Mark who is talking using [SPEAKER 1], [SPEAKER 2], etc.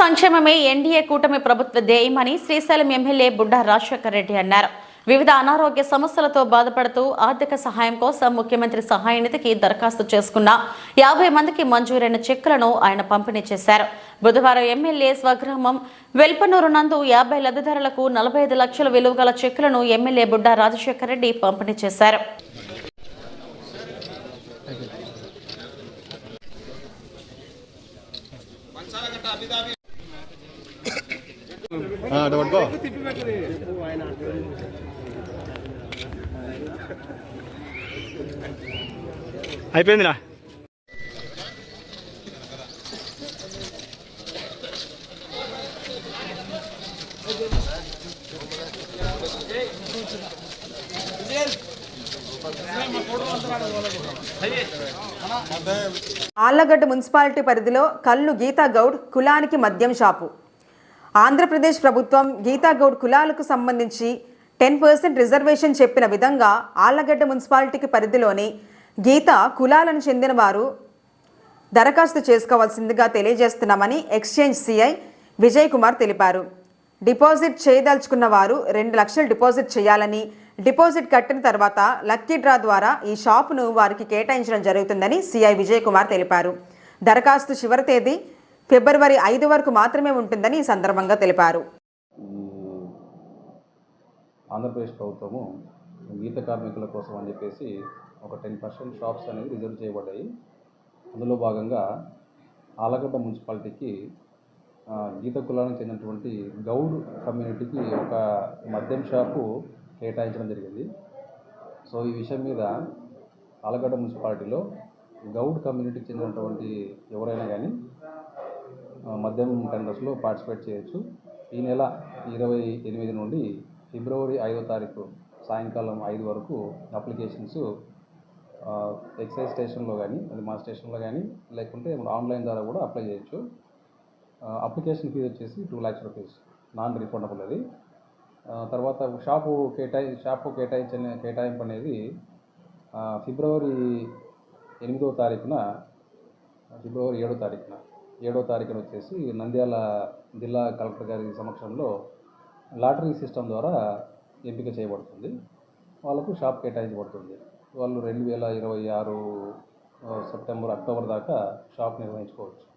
[SPEAKER 1] సంక్షేమమే ఎన్డీఏ కూటమి ప్రభుత్వ ధ్యేయమని శ్రీశైలం ఎమ్మెల్యే బుడ్డా రాజశేఖర్ రెడ్డి అన్నారు. వివిధ అనారోగ్య సమస్యలతో బాధపడుతూ ఆర్థిక సహాయం కోసం ముఖ్యమంత్రి సహాయ నిధికి దరఖాస్తు చేసుకున్న యాభై మందికి మంజూరైన చెక్కులను ఆయన పంపిణీ చేశారు. బుధవారం ఎమ్మెల్యే స్వగ్రామం వెల్పనూరు నందు యాభై లబ్ధిదారులకు నలభై ఐదు లక్షల విలువ గల చెక్కులను ఎమ్మెల్యే బుడ్డా రాజశేఖర్ రెడ్డి పంపిణీ చేశారు.
[SPEAKER 2] అభిదాబి అటు పట్టుకో. అయిపోయిందిరా.
[SPEAKER 3] ఆళ్ళగడ్డ మున్సిపాలిటీ పరిధిలో కల్లు గీతా గౌడ్ కులానికి మద్యం షాపు. ఆంధ్రప్రదేశ్ ప్రభుత్వం గీతా గౌడ్ కులాలకు సంబంధించి టెన్ పర్సెంట్ రిజర్వేషన్ చెప్పిన విధంగా ఆళ్ళగడ్డ మున్సిపాలిటీకి పరిధిలోని గీత కులాలను చెందిన వారు దరఖాస్తు చేసుకోవాల్సిందిగా తెలియజేస్తున్నామని ఎక్స్చేంజ్ సిఐ విజయ్ కుమార్ తెలిపారు. డిపాజిట్ చేయదలుచుకున్న వారు రెండు లక్షలు డిపాజిట్ చేయాలని డిపాజిట్ కట్టిన తర్వాత లక్కీ డ్రా ద్వారా ఈ షాపును వారికి కేటాయించడం జరుగుతుందని సిఐ విజయ్ కుమార్ తెలిపారు. దరఖాస్తు చివరి తేదీ ఫిబ్రవరి ఐదు వరకు మాత్రమే ఉంటుందని ఈ సందర్భంగా తెలిపారు.
[SPEAKER 4] ఆంధ్రప్రదేశ్ ప్రభుత్వము గీత కార్మికుల కోసం అని చెప్పేసి ఒక టెన్ పర్సెంట్ షాప్స్ అనేవి రిజర్వ్ చేయబడ్డాయి. అందులో భాగంగా ఆలగడ్డ మున్సిపాలిటీకి గీత కులానికి చెందినటువంటి గౌడ్ కమ్యూనిటీకి ఒక మద్యం షాపు కేటాయించడం జరిగింది. సో ఈ విషయం మీద ఆలగడ్డ మున్సిపాలిటీలో గౌడ్ కమ్యూనిటీకి చెందినటువంటి ఎవరైనా కానీ మద్యం టెండర్స్లో పార్టిసిపేట్ చేయొచ్చు. ఈ నెల ఇరవై ఎనిమిది నుండి ఫిబ్రవరి ఐదో తారీఖు సాయంకాలం ఐదు వరకు అప్లికేషన్స్ ఎక్సైజ్ స్టేషన్లో కానీ అది మా స్టేషన్లో కానీ లేకుంటే ఆన్లైన్ ద్వారా కూడా అప్లై చేయొచ్చు. అప్లికేషన్ ఫీజు వచ్చేసి two lakhs rupees non refundable అది. తర్వాత షాపు కేటాయి షాపు కేటాయించిన కేటాయింపు అనేది ఫిబ్రవరి ఎనిమిదవ తారీఖున ఫిబ్రవరి ఏడో తారీఖున. ఏడో తారీఖున వచ్చేసి నంద్యాల జిల్లా కలెక్టర్ గారి సమక్షంలో లాటరీ సిస్టమ్ ద్వారా ఎంపిక చేయబడుతుంది. వాళ్ళకు షాప్ కేటాయించబడుతుంది. వాళ్ళు రెండు వేల ఇరవై ఆరు సెప్టెంబర్ అక్టోబర్ దాకా షాప్ నిర్వహించుకోవచ్చు.